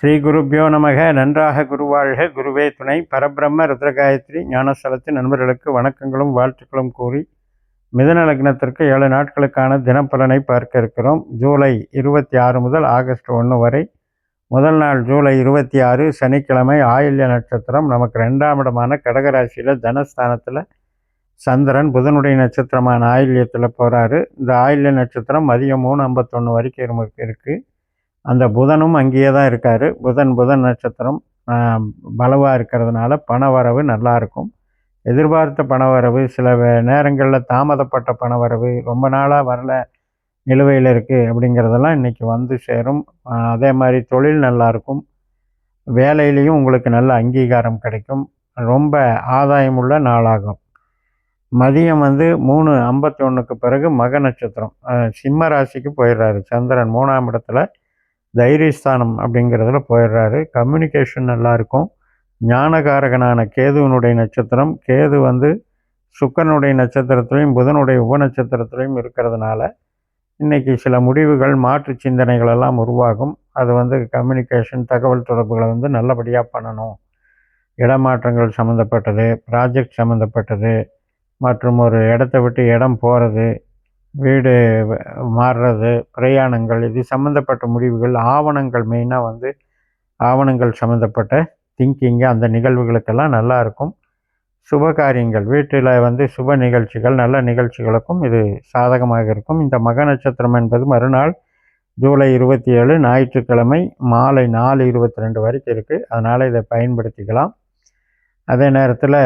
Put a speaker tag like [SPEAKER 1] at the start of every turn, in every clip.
[SPEAKER 1] ஸ்ரீ குருப்பியோ நமக நன்றாக குருவாழ்க குருவே துணை பரபிரம்ம ருத்ரகாயத்ரி ஞானஸ்தலத்தின் நண்பர்களுக்கு வணக்கங்களும் வாழ்த்துக்களும் கூறி மிதன லக்னத்திற்கு ஏழு நாட்களுக்கான தினப்பலனை பார்க்க இருக்கிறோம் ஜூலை இருபத்தி ஆறு முதல் ஆகஸ்ட் ஒன்று வரை முதல் நாள் ஜூலை இருபத்தி ஆறு சனிக்கிழமை ஆயில்ய நட்சத்திரம் நமக்கு ரெண்டாம் இடமான கடகராசியில் தனஸ்தானத்தில் சந்திரன் புதனுடைய நட்சத்திரமான ஆயில்யத்தில் போகிறாரு இந்த ஆயில்ய நட்சத்திரம் மதியம் மூணு ஐம்பத்தொன்று வரைக்கும் இருக்குது அந்த புதனும் அங்கேயே தான் இருக்கார் புதன் புதன் நட்சத்திரம் பலவாக இருக்கிறதுனால பணவரவு நல்லாயிருக்கும் எதிர்பார்த்த பணவரவு சில நேரங்களில் தாமதப்பட்ட பணவரவு ரொம்ப நாளாக வரல நிலுவையில் இருக்குது அப்படிங்கிறதெல்லாம் இன்றைக்கி வந்து சேரும் அதே மாதிரி தொழில் நல்லாயிருக்கும் வேலையிலையும் உங்களுக்கு நல்ல அங்கீகாரம் கிடைக்கும் ரொம்ப ஆதாயமுள்ள நாளாகும் மதியம் வந்து மூணு ஐம்பத்தி ஒன்றுக்கு பிறகு மக நட்சத்திரம் சிம்ம ராசிக்கு போயிடுறாரு சந்திரன் மூணாம் இடத்துல தைரியஸ்தானம் அப்படிங்கிறதுல போயிடுறாரு கம்யூனிகேஷன் நல்லாயிருக்கும் ஞானகாரகனான கேதுவனுடைய நட்சத்திரம் கேது வந்து சுக்கரனுடைய நட்சத்திரத்திலையும் புதனுடைய உபநட்சத்திரத்திலையும் இருக்கிறதுனால இன்றைக்கி சில முடிவுகள் மாற்று சிந்தனைகள் எல்லாம் உருவாகும் அது வந்து கம்யூனிகேஷன் தகவல் தொடர்புகளை வந்து நல்லபடியாக பண்ணணும் இடமாற்றங்கள் சம்மந்தப்பட்டது ப்ராஜெக்ட் சம்மந்தப்பட்டது மற்றும் ஒரு இடத்த விட்டு இடம் போகிறது வீடு மாறுறது பிரயாணங்கள் இது சம்மந்தப்பட்ட முடிவுகள் ஆவணங்கள் மெயினாக வந்து ஆவணங்கள் சம்மந்தப்பட்ட திங்கிங்கு அந்த நிகழ்வுகளுக்கெல்லாம் நல்லாயிருக்கும் சுப காரியங்கள் வீட்டில் வந்து சுப நிகழ்ச்சிகள் நல்ல நிகழ்ச்சிகளுக்கும் இது சாதகமாக இருக்கும் இந்த மக நட்சத்திரம் என்பது மறுநாள் ஜூலை இருபத்தி ஏழு ஞாயிற்றுக்கிழமை மாலை நாலு இருபத்தி ரெண்டு வரைக்கும் இருக்குது அதனால் இதை பயன்படுத்திக்கலாம் அதே நேரத்தில்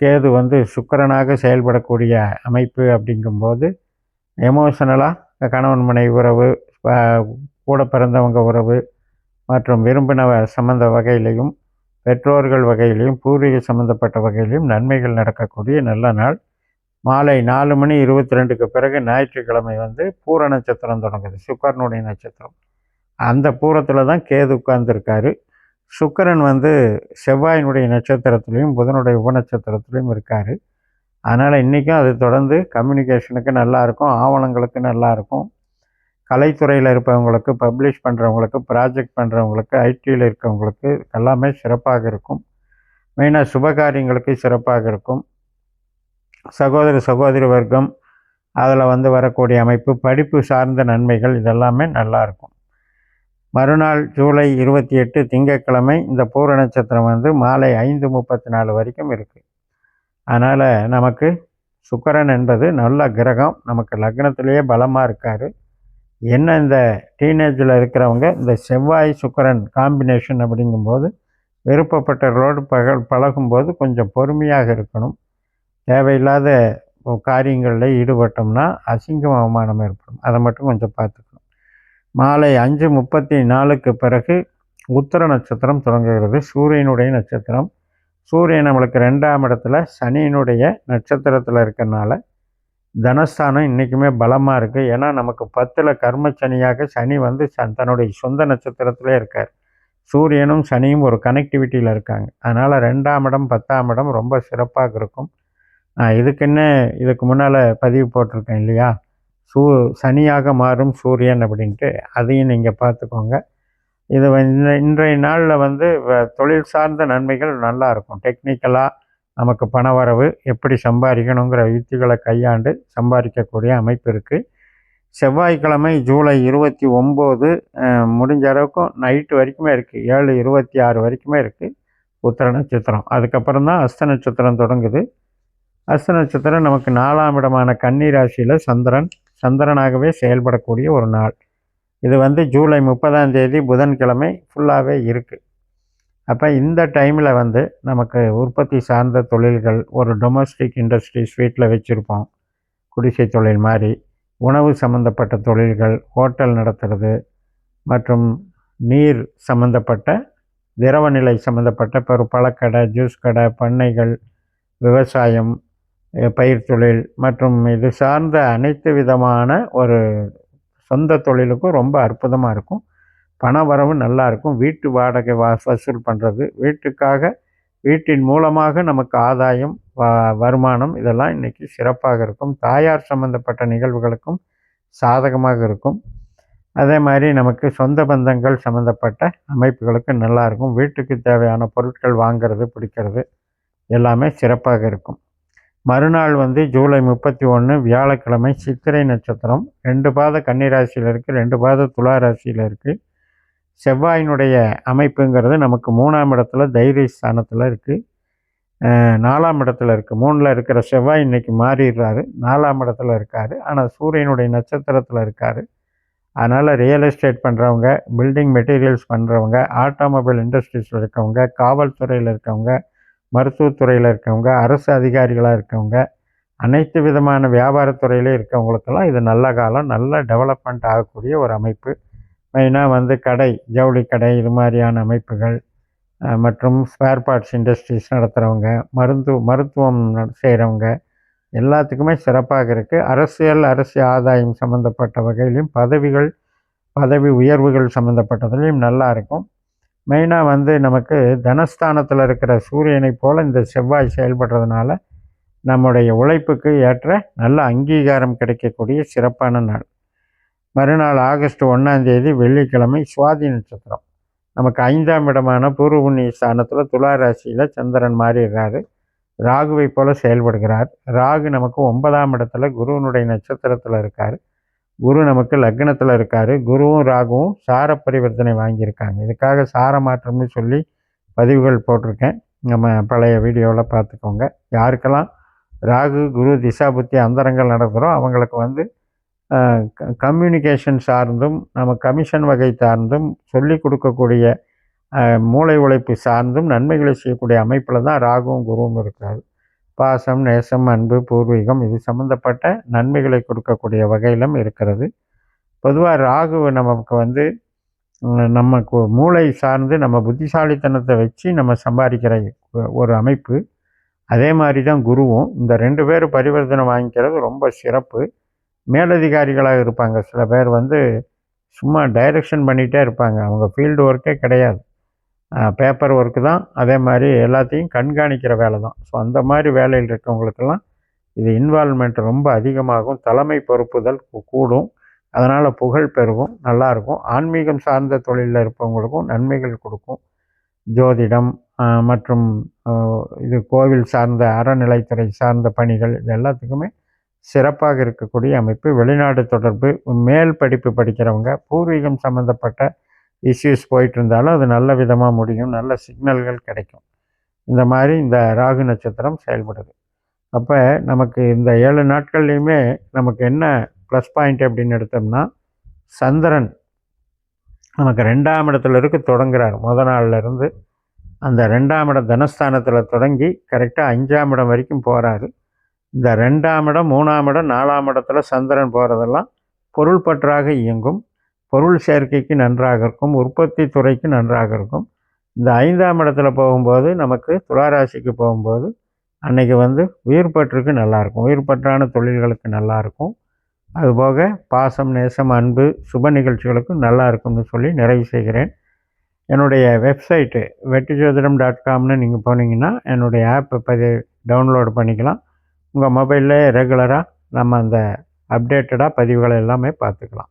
[SPEAKER 1] கேது வந்து சுக்கரனாக செயல்படக்கூடிய அமைப்பு அப்படிங்கும்போது எமோஷனலாக கணவன் மனைவி உறவு கூட பிறந்தவங்க உறவு மற்றும் விரும்பின சம்மந்த வகையிலையும் பெற்றோர்கள் வகையிலையும் பூர்வீக சம்மந்தப்பட்ட வகையிலையும் நன்மைகள் நடக்கக்கூடிய நல்ல நாள் மாலை நாலு மணி இருபத்தி ரெண்டுக்கு பிறகு ஞாயிற்றுக்கிழமை வந்து பூர நட்சத்திரம் தொடங்குது சுக்கரனுடைய நட்சத்திரம் அந்த பூரத்தில் தான் கேது உட்கார்ந்துருக்காரு சுக்கரன் வந்து செவ்வாயினுடைய நட்சத்திரத்துலேயும் புதனுடைய உபநட்சத்திரத்துலேயும் இருக்கார் அதனால் இன்றைக்கும் அது தொடர்ந்து கம்யூனிகேஷனுக்கு நல்லாயிருக்கும் ஆவணங்களுக்கு நல்லாயிருக்கும் கலைத்துறையில் இருப்பவங்களுக்கு பப்ளிஷ் பண்ணுறவங்களுக்கு ப்ராஜெக்ட் பண்ணுறவங்களுக்கு ஐடியில் இருக்கவங்களுக்கு எல்லாமே சிறப்பாக இருக்கும் மெயினாக சுபகாரியங்களுக்கு சிறப்பாக இருக்கும் சகோதர சகோதரி வர்க்கம் அதில் வந்து வரக்கூடிய அமைப்பு படிப்பு சார்ந்த நன்மைகள் இதெல்லாமே நல்லாயிருக்கும் மறுநாள் ஜூலை இருபத்தி எட்டு திங்கட்கிழமை இந்த பூர நட்சத்திரம் வந்து மாலை ஐந்து முப்பத்தி நாலு வரைக்கும் இருக்குது அதனால் நமக்கு சுக்கரன் என்பது நல்ல கிரகம் நமக்கு லக்னத்திலேயே பலமாக இருக்கார் என்ன இந்த டீனேஜில் இருக்கிறவங்க இந்த செவ்வாய் சுக்கரன் காம்பினேஷன் அப்படிங்கும்போது விருப்பப்பட்டவர்களோடு பகல் பழகும்போது கொஞ்சம் பொறுமையாக இருக்கணும் தேவையில்லாத காரியங்களில் ஈடுபட்டோம்னா அசிங்கம் அவமானம் ஏற்படும் அதை மட்டும் கொஞ்சம் பார்த்துக்கணும் மாலை அஞ்சு முப்பத்தி நாலுக்கு பிறகு உத்தர நட்சத்திரம் தொடங்குகிறது சூரியனுடைய நட்சத்திரம் சூரியன் நம்மளுக்கு ரெண்டாம் இடத்துல சனியினுடைய நட்சத்திரத்தில் இருக்கிறனால தனஸ்தானம் இன்றைக்குமே பலமாக இருக்குது ஏன்னா நமக்கு பத்தில் கர்ம சனியாக சனி வந்து தன்னுடைய சொந்த நட்சத்திரத்திலே இருக்கார் சூரியனும் சனியும் ஒரு கனெக்டிவிட்டியில் இருக்காங்க அதனால் ரெண்டாம் இடம் பத்தாம் இடம் ரொம்ப சிறப்பாக இருக்கும் நான் இதுக்குன்னு இதுக்கு முன்னால் பதிவு போட்டிருக்கேன் இல்லையா சூ சனியாக மாறும் சூரியன் அப்படின்ட்டு அதையும் நீங்கள் பார்த்துக்கோங்க இது இன்றைய நாளில் வந்து தொழில் சார்ந்த நன்மைகள் நல்லா இருக்கும் டெக்னிக்கலாக நமக்கு பண வரவு எப்படி சம்பாதிக்கணுங்கிற யுத்திகளை கையாண்டு சம்பாதிக்கக்கூடிய அமைப்பு இருக்குது செவ்வாய்க்கிழமை ஜூலை இருபத்தி ஒம்பது முடிஞ்ச அளவுக்கும் நைட்டு வரைக்குமே இருக்குது ஏழு இருபத்தி ஆறு வரைக்குமே இருக்குது உத்திர நட்சத்திரம் அதுக்கப்புறம் தான் அஸ்த நட்சத்திரம் தொடங்குது அஸ்த நட்சத்திரம் நமக்கு நாலாம் இடமான கன்னி ராசியில் சந்திரன் சந்திரனாகவே செயல்படக்கூடிய ஒரு நாள் இது வந்து ஜூலை முப்பதாம் தேதி புதன்கிழமை ஃபுல்லாகவே இருக்குது அப்போ இந்த டைமில் வந்து நமக்கு உற்பத்தி சார்ந்த தொழில்கள் ஒரு டொமஸ்டிக் இண்டஸ்ட்ரி ஸ்வீட்டில் வச்சுருப்போம் குடிசை தொழில் மாதிரி உணவு சம்மந்தப்பட்ட தொழில்கள் ஹோட்டல் நடத்துகிறது மற்றும் நீர் சம்மந்தப்பட்ட திரவநிலை சம்மந்தப்பட்ட ஒரு பழக்கடை ஜூஸ் கடை பண்ணைகள் விவசாயம் பயிர் தொழில் மற்றும் இது சார்ந்த அனைத்து விதமான ஒரு சொந்த தொழிலுக்கும் ரொம்ப அற்புதமாக இருக்கும் பண வரவு நல்லாயிருக்கும் வீட்டு வாடகை வா வசூல் பண்ணுறது வீட்டுக்காக வீட்டின் மூலமாக நமக்கு ஆதாயம் வ வருமானம் இதெல்லாம் இன்றைக்கி சிறப்பாக இருக்கும் தாயார் சம்பந்தப்பட்ட நிகழ்வுகளுக்கும் சாதகமாக இருக்கும் அதே மாதிரி நமக்கு சொந்த பந்தங்கள் சம்மந்தப்பட்ட அமைப்புகளுக்கு நல்லாயிருக்கும் வீட்டுக்கு தேவையான பொருட்கள் வாங்கிறது பிடிக்கிறது எல்லாமே சிறப்பாக இருக்கும் மறுநாள் வந்து ஜூலை முப்பத்தி ஒன்று வியாழக்கிழமை சித்திரை நட்சத்திரம் ரெண்டு பாத கன்னிராசியில் இருக்குது ரெண்டு பாத துலா ராசியில் இருக்குது செவ்வாயினுடைய அமைப்புங்கிறது நமக்கு மூணாம் இடத்துல தைரிய ஸ்தானத்தில் இருக்குது நாலாம் இடத்துல இருக்குது மூணில் இருக்கிற செவ்வாய் இன்றைக்கி மாறிடுறாரு நாலாம் இடத்துல இருக்கார் ஆனால் சூரியனுடைய நட்சத்திரத்தில் இருக்கார் அதனால் ரியல் எஸ்டேட் பண்ணுறவங்க பில்டிங் மெட்டீரியல்ஸ் பண்ணுறவங்க ஆட்டோமொபைல் இண்டஸ்ட்ரீஸில் இருக்கவங்க காவல்துறையில் இருக்கவங்க மருத்துவத்துறையில் இருக்கவங்க அரசு அதிகாரிகளாக இருக்கவங்க அனைத்து விதமான வியாபாரத்துறையிலே இருக்கவங்களுக்கெல்லாம் இது நல்ல காலம் நல்ல டெவலப்மெண்ட் ஆகக்கூடிய ஒரு அமைப்பு மெயினாக வந்து கடை ஜவுளி கடை இது மாதிரியான அமைப்புகள் மற்றும் ஸ்பேர் பார்ட்ஸ் இண்டஸ்ட்ரீஸ் நடத்துகிறவங்க மருந்து மருத்துவம் செய்கிறவங்க எல்லாத்துக்குமே சிறப்பாக இருக்குது அரசியல் அரசு ஆதாயம் சம்மந்தப்பட்ட வகையிலையும் பதவிகள் பதவி உயர்வுகள் சம்மந்தப்பட்டதுலேயும் நல்லா இருக்கும் மெயினாக வந்து நமக்கு தனஸ்தானத்தில் இருக்கிற சூரியனை போல் இந்த செவ்வாய் செயல்படுறதுனால நம்முடைய உழைப்புக்கு ஏற்ற நல்ல அங்கீகாரம் கிடைக்கக்கூடிய சிறப்பான நாள் மறுநாள் ஆகஸ்ட் ஒன்றாந்தேதி வெள்ளிக்கிழமை சுவாதி நட்சத்திரம் நமக்கு ஐந்தாம் இடமான பூர்வ புண்ணிய ஸ்தானத்தில் துலா ராசியில் சந்திரன் மாறிடுறாரு ராகுவை போல் செயல்படுகிறார் ராகு நமக்கு ஒன்பதாம் இடத்துல குருவனுடைய நட்சத்திரத்தில் இருக்கார் குரு நமக்கு லக்னத்தில் இருக்கார் குருவும் ராகுவும் சார பரிவர்த்தனை வாங்கியிருக்காங்க இதுக்காக சார மாற்றம்னு சொல்லி பதிவுகள் போட்டிருக்கேன் நம்ம பழைய வீடியோவில் பார்த்துக்கோங்க யாருக்கெல்லாம் ராகு குரு திசா புத்தி அந்தரங்கள் நடத்துகிறோம் அவங்களுக்கு வந்து கம்யூனிகேஷன் சார்ந்தும் நம்ம கமிஷன் வகை சார்ந்தும் சொல்லி கொடுக்கக்கூடிய மூளை உழைப்பு சார்ந்தும் நன்மைகளை செய்யக்கூடிய அமைப்பில் தான் ராகுவும் குருவும் இருக்காது பாசம் நேசம் அன்பு பூர்வீகம் இது சம்மந்தப்பட்ட நன்மைகளை கொடுக்கக்கூடிய வகையிலும் இருக்கிறது பொதுவாக ராகு நமக்கு வந்து நமக்கு மூளை சார்ந்து நம்ம புத்திசாலித்தனத்தை வச்சு நம்ம சம்பாதிக்கிற ஒரு அமைப்பு அதே மாதிரி தான் குருவும் இந்த ரெண்டு பேர் பரிவர்த்தனை வாங்கிக்கிறது ரொம்ப சிறப்பு மேலதிகாரிகளாக இருப்பாங்க சில பேர் வந்து சும்மா டைரக்ஷன் பண்ணிகிட்டே இருப்பாங்க அவங்க ஃபீல்டு ஒர்க்கே கிடையாது பேப்பர் ஒர்க்கு தான் அதே மாதிரி எல்லாத்தையும் கண்காணிக்கிற வேலை தான் ஸோ அந்த மாதிரி வேலையில் இருக்கவங்களுக்கெல்லாம் இது இன்வால்மெண்ட் ரொம்ப அதிகமாகும் தலைமை பொறுப்புதல் கூடும் அதனால் புகழ் பெருகும் நல்லாயிருக்கும் ஆன்மீகம் சார்ந்த தொழிலில் இருப்பவங்களுக்கும் நன்மைகள் கொடுக்கும் ஜோதிடம் மற்றும் இது கோவில் சார்ந்த அறநிலைத்துறை சார்ந்த பணிகள் இது எல்லாத்துக்குமே சிறப்பாக இருக்கக்கூடிய அமைப்பு வெளிநாடு தொடர்பு மேல் படிப்பு படிக்கிறவங்க பூர்வீகம் சம்மந்தப்பட்ட இஷ்யூஸ் போயிட்டு இருந்தாலும் அது நல்ல விதமாக முடியும் நல்ல சிக்னல்கள் கிடைக்கும் இந்த மாதிரி இந்த ராகு நட்சத்திரம் செயல்படுது அப்போ நமக்கு இந்த ஏழு நாட்கள்லேயுமே நமக்கு என்ன ப்ளஸ் பாயிண்ட் அப்படின்னு எடுத்தோம்னா சந்திரன் நமக்கு ரெண்டாம் இடத்துல இருக்கு தொடங்குறார் முத நாள்லேருந்து அந்த ரெண்டாம் இடம் தனஸ்தானத்தில் தொடங்கி கரெக்டாக அஞ்சாம் இடம் வரைக்கும் போகிறாரு இந்த ரெண்டாம் இடம் மூணாம் இடம் நாலாம் இடத்துல சந்திரன் போகிறதெல்லாம் பொருள்பற்றாக இயங்கும் பொருள் சேர்க்கைக்கு நன்றாக இருக்கும் உற்பத்தி துறைக்கு நன்றாக இருக்கும் இந்த ஐந்தாம் இடத்துல போகும்போது நமக்கு துளாராசிக்கு போகும்போது அன்றைக்கி வந்து உயிர்பற்றுக்கு நல்லாயிருக்கும் உயிர்பற்றான தொழில்களுக்கு நல்லாயிருக்கும் அதுபோக பாசம் நேசம் அன்பு சுப நிகழ்ச்சிகளுக்கும் நல்லா இருக்கும்னு சொல்லி நிறைவு செய்கிறேன் என்னுடைய வெப்சைட்டு வெட்டி ஜோதிடம் டாட் காம்னு நீங்கள் போனீங்கன்னா என்னுடைய ஆப்பை பதி டவுன்லோடு பண்ணிக்கலாம் உங்கள் மொபைலில் ரெகுலராக நம்ம அந்த அப்டேட்டடாக பதிவுகளை எல்லாமே பார்த்துக்கலாம்